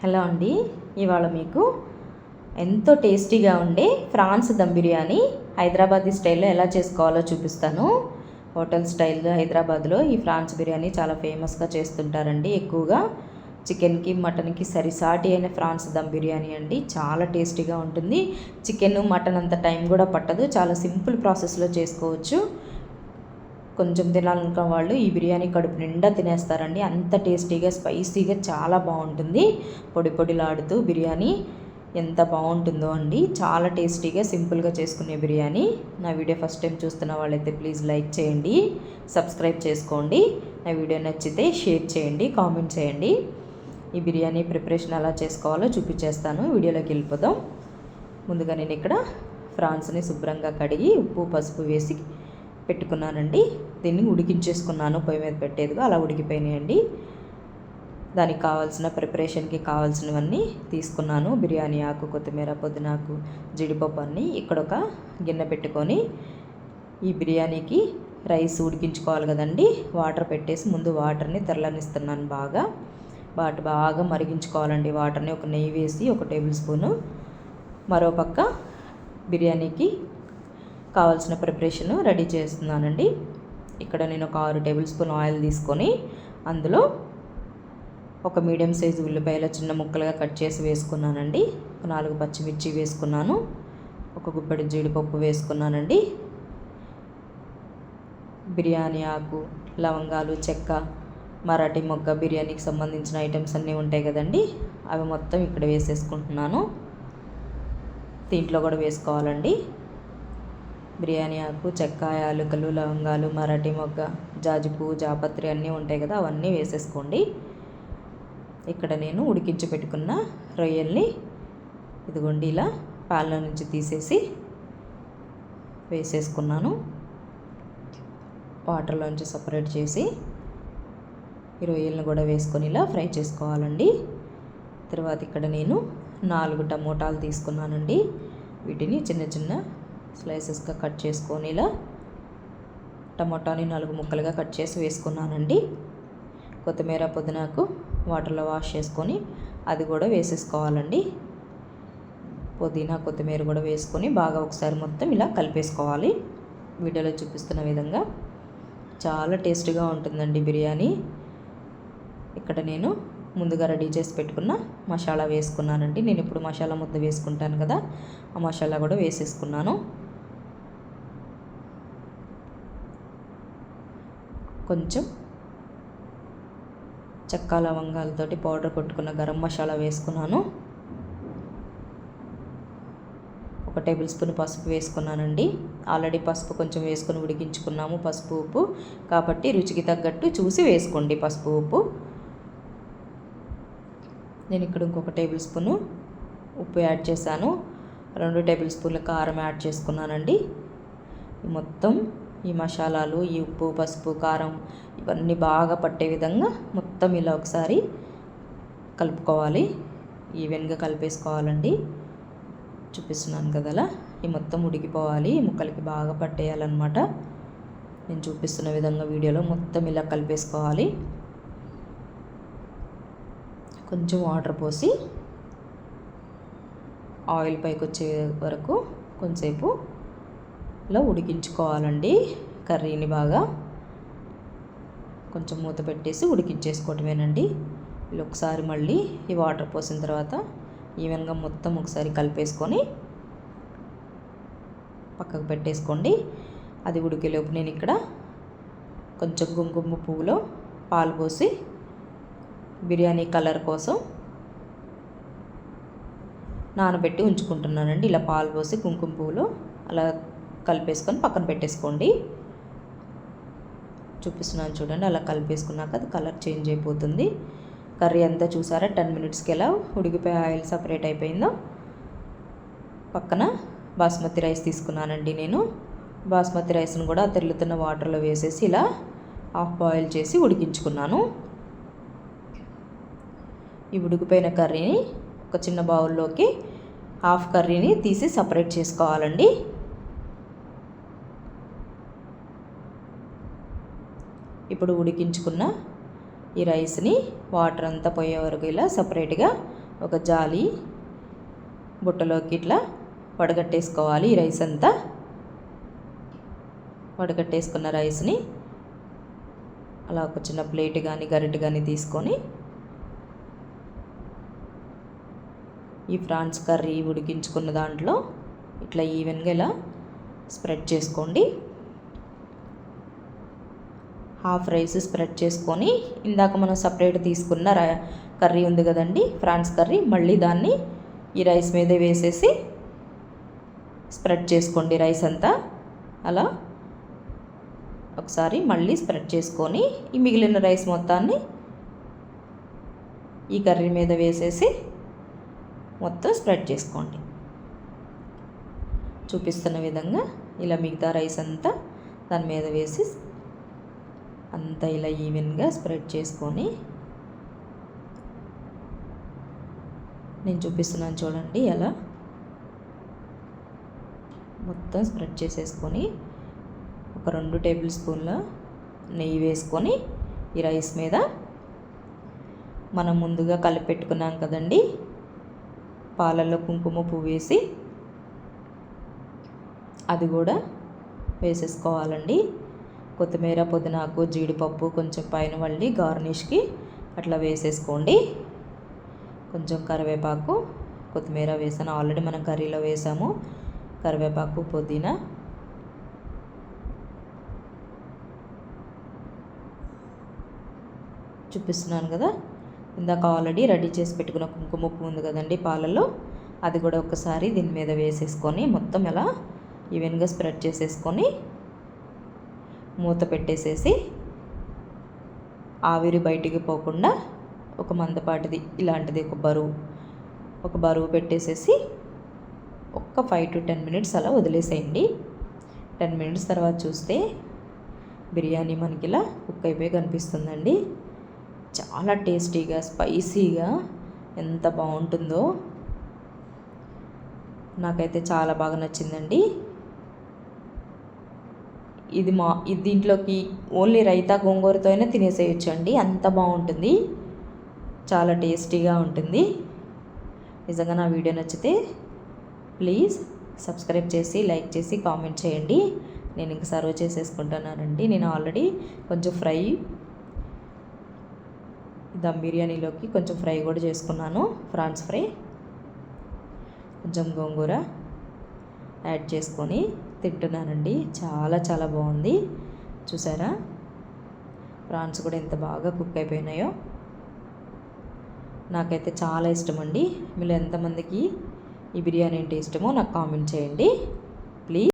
Hello అండి ఇవాళ మీకు ఎంతో టేస్టీగా ఉండే ఫ్రాన్స్ దమ్ బిర్యానీ హైదరాబాదీ స్టైల్లో ఎలా చేసుకోవాలో చూపిస్తాను. హోటల్ స్టైల్లో హైదరాబాద్లో ఈ ఫ్రాన్స్ బిర్యానీ చాలా ఫేమస్గా చేస్తుంటారండి. ఎక్కువగా చికెన్కి మటన్కి సరిసాటి అయిన ఫ్రాన్స్ దమ్ బిర్యానీ అండి. చాలా టేస్టీగా ఉంటుంది. చికెన్ మటన్ అంత టైం కూడా పట్టదు. చాలా సింపుల్ ప్రాసెస్లో చేసుకోవచ్చు. కొంచెం తినాలనుకున్న వాళ్ళు ఈ బిర్యానీ కడుపు నిండా తినేస్తారండి. అంత టేస్టీగా స్పైసీగా చాలా బాగుంటుంది. పొడి పొడిలాడుతూ బిర్యానీ ఎంత బాగుంటుందో అండి. చాలా టేస్టీగా సింపుల్గా చేసుకునే బిర్యానీ. నా వీడియో ఫస్ట్ టైం చూస్తున్న వాళ్ళైతే ప్లీజ్ లైక్ చేయండి సబ్స్క్రైబ్ చేసుకోండి. నా వీడియో నచ్చితే షేర్ చేయండి కామెంట్ చేయండి. ఈ బిర్యానీ ప్రిపరేషన్ ఎలా చేసుకోవాలో చూపించేస్తాను. వీడియోలోకి వెళ్ళిపోదాం. ముందుగా నేను ఇక్కడ ఫ్రాన్స్ని శుభ్రంగా కడిగి ఉప్పు పసుపు వేసి పెట్టుకున్నానండి. దీన్ని ఉడికించేసుకున్నాను పొయ్యి మీద పెట్టేదిగా అలా ఉడికిపోయినాయండి. దానికి కావాల్సిన ప్రిపరేషన్కి కావాల్సినవన్నీ తీసుకున్నాను. బిర్యానీ ఆకు కొత్తిమీర పుదీనాకు జీడిపప్పు అన్నీ ఇక్కడ ఒక గిన్నె పెట్టుకొని ఈ బిర్యానీకి రైస్ ఉడికించుకోవాలి కదండి. వాటర్ పెట్టేసి ముందు వాటర్ని తెరలనిస్తున్నాను బాగా. వాటి బాగా మరిగించుకోవాలండి. వాటర్ని ఒక నెయ్యి వేసి ఒక టేబుల్ స్పూను. మరో పక్క బిర్యానీకి కావాల్సిన ప్రిపరేషన్ రెడీ చేస్తున్నానండి. ఇక్కడ నేను ఒక ఆరు టేబుల్ స్పూన్ ఆయిల్ తీసుకొని అందులో ఒక మీడియం సైజు ఉల్లిపాయల చిన్న ముక్కలుగా కట్ చేసి వేసుకున్నానండి. ఒక నాలుగు పచ్చిమిర్చి వేసుకున్నాను. ఒక గుప్పెడు జీడిపప్పు వేసుకున్నానండి. బిర్యానీ ఆకు లవంగాలు చెక్క మరాఠీ మొగ్గ బిర్యానీకి సంబంధించిన ఐటమ్స్ అన్నీ ఉంటాయి కదండి. అవి మొత్తం ఇక్కడ వేసేసుకుంటున్నాను. దీంట్లో కూడా వేసుకోవాలండి. బిర్యానీ ఆకు చెక్క యాలకులు లవంగాలు మరాఠీ మొగ్గ జాజి పువ్వు జాపత్రి అన్నీ ఉంటాయి కదా అవన్నీ వేసేసుకోండి. ఇక్కడ నేను ఉడికించి పెట్టుకున్న రొయ్యల్ని ఇదిగోండి ఇలా పాలలో నుంచి తీసేసి వేసేసుకున్నాను. వాటర్లోంచి సపరేట్ చేసి ఈ రొయ్యలను కూడా వేసుకొని ఇలా ఫ్రై చేసుకోవాలండి. తర్వాత ఇక్కడ నేను నాలుగు టమోటాలు తీసుకున్నానండి. వీటిని చిన్న చిన్న స్లైసెస్గా కట్ చేసుకొని ఇలా టమోటాని నాలుగు ముక్కలుగా కట్ చేసి వేసుకున్నానండి. కొత్తిమీర పుదీనాకు వాటర్లో వాష్ చేసుకొని అది కూడా వేసేసుకోవాలండి. పుదీనా కొత్తిమీర కూడా వేసుకొని బాగా ఒకసారి మొత్తం ఇలా కలిపేసుకోవాలి. వీడియోలో చూపిస్తున్న విధంగా చాలా టేస్ట్గా ఉంటుందండి బిర్యానీ. ఇక్కడ నేను ముందుగా రెడీ చేసి పెట్టుకున్న మసాలా వేసుకున్నానండి. నేను ఇప్పుడు మసాలా ముద్ద వేసుకుంటాను కదా ఆ మసాలా కూడా వేసేసుకున్నాను. కొంచెం చెక్క లవంగాలతోటి పౌడర్ కొట్టుకున్న గరం మసాలా వేసుకున్నాను. ఒక టేబుల్ స్పూన్ పసుపు వేసుకున్నానండి. ఆల్రెడీ పసుపు కొంచెం వేసుకొని ఉడికించుకున్నాము పసుపు ఉప్పు. కాబట్టి రుచికి తగ్గట్టు చూసి వేసుకోండి పసుపు ఉప్పు. నేను ఇక్కడ ఇంకొక టేబుల్ స్పూను ఉప్పు యాడ్ చేశాను. రెండు టేబుల్ స్పూన్ల కారం యాడ్ చేసుకున్నానండి. మొత్తం ఈ మసాలాలు ఈ ఉప్పు పసుపు కారం ఇవన్నీ బాగా పట్టే విధంగా మొత్తం ఇలా ఒకసారి కలుపుకోవాలి. ఈవెన్గా కలిపేసుకోవాలండి. చూపిస్తున్నాను కదలా ఈ మొత్తం ఉడికిపోవాలి. ముక్కలకి బాగా పట్టేయాలన్నమాట. నేను చూపిస్తున్న విధంగా వీడియోలో మొత్తం ఇలా కలిపేసుకోవాలి. కొంచెం వాటర్ పోసి ఆయిల్ పైకి వచ్చే వరకు కొంచెంసేపు ఇలా ఉడికించుకోవాలండి కర్రీని బాగా. కొంచెం మూత పెట్టేసి ఉడికించేసుకోవటమేనండి. ఇలా ఒకసారి మళ్ళీ ఈ వాటర్ పోసిన తర్వాత ఈవెన్గా మొత్తం ఒకసారి కలిపేసుకొని పక్కకు పెట్టేసుకోండి. అది ఉడికేలోపు నేను ఇక్కడ కొంచెం కుంకుమ పువ్వులో పాలు పోసి బిర్యానీ కలర్ కోసం నానబెట్టి ఉంచుకుంటున్నానండి. ఇలా పాలు పోసి కుంకుమ పువ్వులో అలా కలిపేసుకొని పక్కన పెట్టేసుకోండి. చూపిస్తున్నాను చూడండి అలా కలిపేసుకున్నాక అది కలర్ చేంజ్ అయిపోతుంది. కర్రీ అంతా చూసారా? టెన్ మినిట్స్కి ఎలా ఉడికిపోయి ఆయిల్ సపరేట్ అయిపోయిందో. పక్కన బాస్మతి రైస్ తీసుకున్నానండి నేను. బాస్మతి రైస్ను కూడా తెల్లుతున్న వాటర్లో వేసేసి ఇలా హాఫ్ బాయిల్ చేసి ఉడికించుకున్నాను. ఈ ఉడికిపోయిన కర్రీని ఒక చిన్న బౌల్లోకి హాఫ్ కర్రీని తీసి సపరేట్ చేసుకోవాలండి. ఇప్పుడు ఉడికించుకున్న ఈ రైస్ని వాటర్ అంతా పోయే వరకు ఇలా సపరేట్గా ఒక జాలి బుట్టలోకి ఇట్లా వడగట్టేసుకోవాలి ఈ రైస్ అంతా. వడగట్టేసుకున్న రైస్ని అలా ఒక చిన్న ప్లేట్ కానీ గరిటె కానీ తీసుకొని ఈ ఫ్రాన్స్ కర్రీ ఉడికించుకున్న దాంట్లో ఇట్లా ఈవెన్గా ఇలా స్ప్రెడ్ చేసుకోండి. హాఫ్ రైస్ స్ప్రెడ్ చేసుకొని ఇందాక మనం సపరేట్ తీసుకున్న కర్రీ ఉంది కదండి ఫ్రాన్స్ కర్రీ మళ్ళీ దాన్ని ఈ రైస్ మీద వేసేసి స్ప్రెడ్ చేసుకోండి రైస్ అంతా. అలా ఒకసారి మళ్ళీ స్ప్రెడ్ చేసుకొని ఈ మిగిలిన రైస్ మొత్తాన్ని ఈ కర్రీ మీద వేసేసి మొత్తం స్ప్రెడ్ చేసుకోండి. చూపిస్తున్న విధంగా ఇలా మిగతా రైస్ అంతా దాని మీద వేసి అంతా ఇలా ఈవెన్గా స్ప్రెడ్ చేసుకొని నేను చూపిస్తున్నాను చూడండి ఎలా మొత్తం స్ప్రెడ్ చేసేసుకొని ఒక రెండు టేబుల్ స్పూన్ల నెయ్యి వేసుకొని ఈ రైస్ మీద మనం ముందుగా కలిపెట్టుకున్నాం కదండి. పాలల్లో కుంకుమ పువ్వు వేసి అది కూడా వేసేసుకోవాలండి. కొత్తిమీర పుదీనాకు జీడిపప్పు కొంచెం పైన వల్లి గార్నిష్కి అట్లా వేసేసుకోండి. కొంచెం కరివేపాకు కొత్తిమీర వేసాను. ఆల్రెడీ మనం కర్రీలో వేసాము. కరివేపాకు పుదీనా. చూపిస్తున్నాను కదా. ఇందాక ఆల్రెడీ రెడీ చేసి పెట్టుకున్న కుంకుమ పువ్వు ఉంది కదండి పాలలో అది కూడా ఒకసారి దీని మీద వేసేసుకొని మొత్తం ఎలా ఈవెన్గా స్ప్రెడ్ చేసేసుకొని మూత పెట్టేసేసి ఆవిరి బయటికి పోకుండా ఒక మందపాటిది ఇలాంటిది ఒక బరువు ఒక బరువు పెట్టేసేసి ఒక్క ఫైవ్ టు టెన్ మినిట్స్ అలా వదిలేసేయండి. టెన్ మినిట్స్ తర్వాత చూస్తే బిర్యానీ మనకి ఇలా కుక్ అయిపోయి కనిపిస్తుందండి. చాలా టేస్టీగా స్పైసీగా ఎంత బాగుంటుందో నాకైతే చాలా బాగా నచ్చిందండి. ఇది మా ఇది దీంట్లోకి ఓన్లీ రైతా గోంగూరతో అయినా తినేసేయచ్చు అండి అంత బాగుంటుంది. చాలా టేస్టీగా ఉంటుంది. నిజంగా నా వీడియో నచ్చితే ప్లీజ్ సబ్స్క్రైబ్ చేసి లైక్ చేసి కామెంట్ చేయండి. నేను ఇంక సర్వ్ చేసేసుకుంటున్నానండి. నేను ఆల్రెడీ కొంచెం ఫ్రై దమ్ బిర్యానీలోకి కొంచెం ఫ్రై కూడా చేసుకున్నాను. ఫ్రాన్స్ ఫ్రై కొంచెం గోంగూర. యాడ్ చేసుకొని తింటున్నానండి. చాలా చాలా బాగుంది. చూసారా? ప్రాన్స్ కూడా ఎంత బాగా కుక్ అయిపోయినాయో. నాకైతే చాలా ఇష్టం అండి మీరు ఎంతమందికి ఈ బిర్యానీ అంటే ఇష్టమో నాకు కామెంట్ చేయండి. ప్లీజ్.